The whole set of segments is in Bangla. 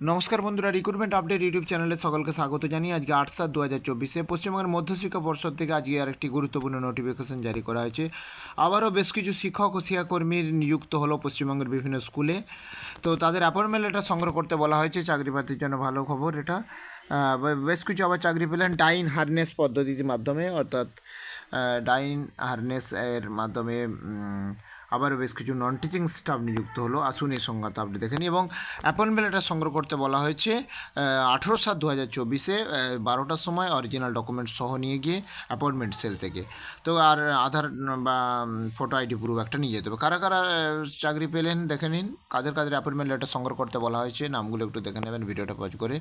নমস্কার বন্ধুরা রিক্রুটমেন্ট আপডেট ইউটিউব চ্যানেলে সকলকে স্বাগত জানিয়ে আজকে আট সাত দু হাজার চব্বিশে পশ্চিমবঙ্গের মধ্যশিক্ষা পর্ষদ থেকে আজকে আরেকটি গুরুত্বপূর্ণ নোটিফিকেশন জারি করা হয়েছে। আবারও বেশ কিছু শিক্ষক ও শিক্ষাকর্মীর নিযুক্ত হলো পশ্চিমবঙ্গের বিভিন্ন স্কুলে। তো তাদের অ্যাপয়েন্টমেন্ট লেটার সংগ্রহ করতে বলা হয়েছে, চাকরি প্রার্থীর জন্য ভালো খবর এটা। বেশ কিছু আবার চাকরি পেলেন ডাইন হারনেস পদ্ধতির মাধ্যমে, অর্থাৎ ডাইন হারনেস এর মাধ্যমে উম, আবারও বেশ কিছু নন টিচিং স্টাফ নিযুক্ত হলো। আসুন এই সংঘাত আপনি দেখে নিন এবং অ্যাপয়েন্টমেন্ট লেটার সংগ্রহ করতে বলা হয়েছে আঠেরো সাত দু হাজার চব্বিশে বারোটার সময় অরিজিনাল ডকুমেন্ট সহ নিয়ে গিয়ে অ্যাপয়েন্টমেন্ট সেল থেকে। তো আর আধার বা ফটো আইডি প্রুফ একটা নিয়ে যেতে হবে। কারা কারা চাকরি পেলেন দেখে নিন। কাদের কাদের অ্যাপয়েন্টমেন্ট লেটার সংগ্রহ করতে বলা হয়েছে নামগুলো একটু দেখে নেবেন ভিডিওটা পজ করে।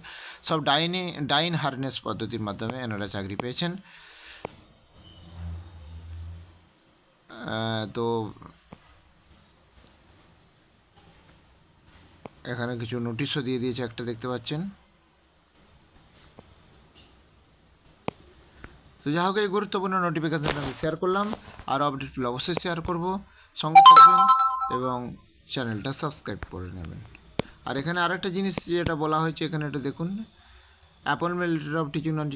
সব ডাইনে ডাইন হারনেস পদ্ধতির মাধ্যমে এনারা চাকরি পেয়েছেন। তো এখানে কিছু নোটিশও দিয়ে দিয়েছে একটা, দেখতে পাচ্ছেন? তো যাই হোক, এই গুরুত্বপূর্ণ নোটিফিকেশানটা আমি শেয়ার করলাম। আর আপডেটগুলো অবশ্যই শেয়ার করব। সঙ্গে থাকবেন এবং চ্যানেলটা সাবস্ক্রাইব করে নেবেন। আর এখানে আরেকটা জিনিস যেটা বলা হয়েছে, এখানে এটা দেখুন। Appointment letter of teaching non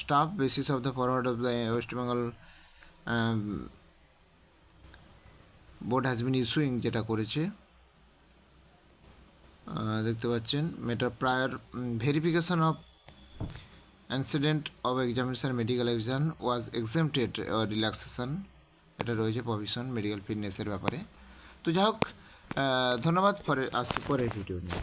staff basis of the forward of the West Bengal board has been issuing যেটা করেছে। দেখতে পাচ্ছেন। Matter prior verification of incident of examination medical exam was exempted relaxation এটা রয়েছে প্রভিশন মেডিকেল ফিটনেসের ব্যাপারে। তো যাই হোক ধন্যবাদ পরে আসছি পরের ভিডিও নিয়ে।